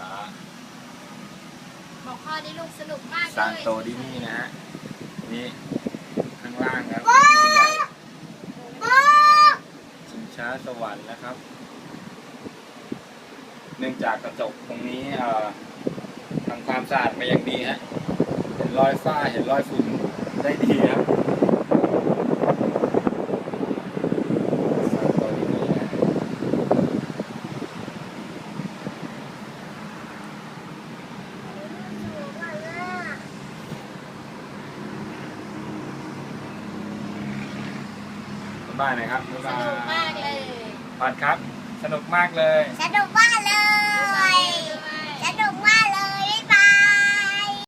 ช้าบอกข้อนี้ลูกสนุกมากเลยซานโตดินี่นะฮะนี่ข้างล่างครับชิงช้าสวรรค์นะครับ เนื่องจากกระจกตรงนี้ทำความสะอาดมาอย่างดีฮะเห็นรอยฝ้าเห็นรอยฝุ่นได้ดีครับ บ๊ายบายหนะครับบ๊ายสบานุกมากยเลยพอดครับ สนุกมากเลย สนุกมากเลย